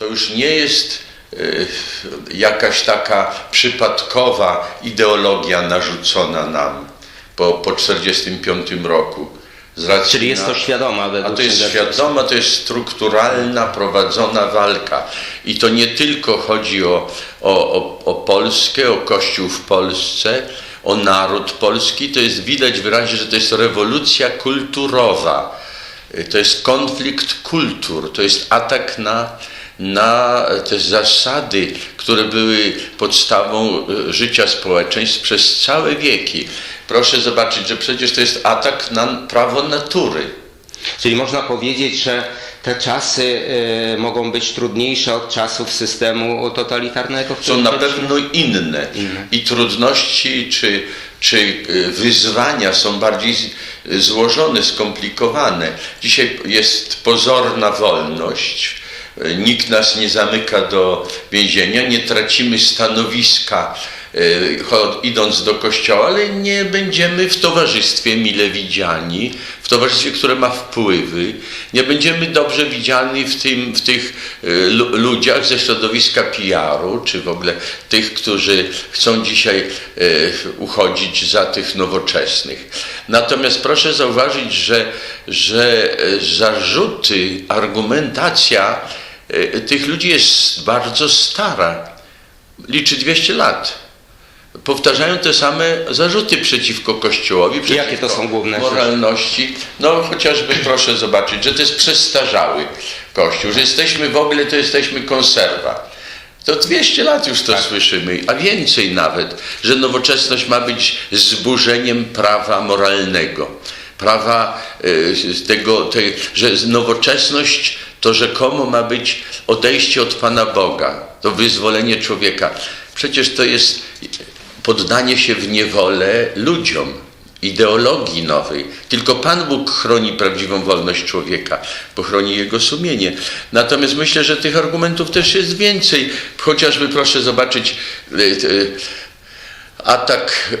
To już nie jest y, jakaś taka przypadkowa ideologia narzucona nam po, po 1945 roku. Czyli jest to świadoma A według to jest świadoma, to jest strukturalna, prowadzona walka. I to nie tylko chodzi o, o, o, o Polskę, o Kościół w Polsce, o naród polski. To jest widać wyraźnie, że to jest rewolucja kulturowa. To jest konflikt kultur, to jest atak na, na te zasady, które były podstawą y, życia społeczeństw przez całe wieki. Proszę zobaczyć, że przecież to jest atak na prawo natury. Czyli można powiedzieć, że te czasy y, mogą być trudniejsze od czasów systemu totalitarnego. Są na pewno inne. Inne. I trudności czy, czy y, wyzwania są bardziej złożone, skomplikowane. Dzisiaj jest pozorna wolność. Nikt nas nie zamyka do więzienia, nie tracimy stanowiska cho- idąc do kościoła, ale nie będziemy w towarzystwie mile widziani, w towarzystwie, które ma wpływy. Nie będziemy dobrze widziani w, tym, w tych lu- ludziach ze środowiska PR-u, czy w ogóle tych, którzy chcą dzisiaj y, uchodzić za tych nowoczesnych. Natomiast proszę zauważyć, że, że zarzuty, argumentacja tych ludzi jest bardzo stara. Liczy 200 lat. Powtarzają te same zarzuty przeciwko Kościołowi, przeciwko Jakie to są główne rzeczy? moralności. No chociażby proszę zobaczyć, że to jest przestarzały Kościół, że jesteśmy w ogóle, to jesteśmy konserwa. To 200 lat już to słyszymy, a więcej nawet, że nowoczesność ma być zburzeniem prawa moralnego. Prawa y, tego, tej, że nowoczesność to rzekomo ma być odejście od Pana Boga, to wyzwolenie człowieka. Przecież to jest poddanie się w niewolę ludziom, ideologii nowej. Tylko Pan Bóg chroni prawdziwą wolność człowieka, bo chroni jego sumienie. Natomiast myślę, że tych argumentów też jest więcej. Chociażby proszę zobaczyć y, y, atak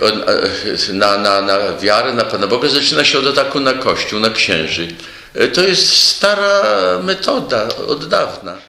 y, na, na, na wiarę, na Pana Boga zaczyna się od ataku na Kościół, na księży. To jest stara metoda od dawna.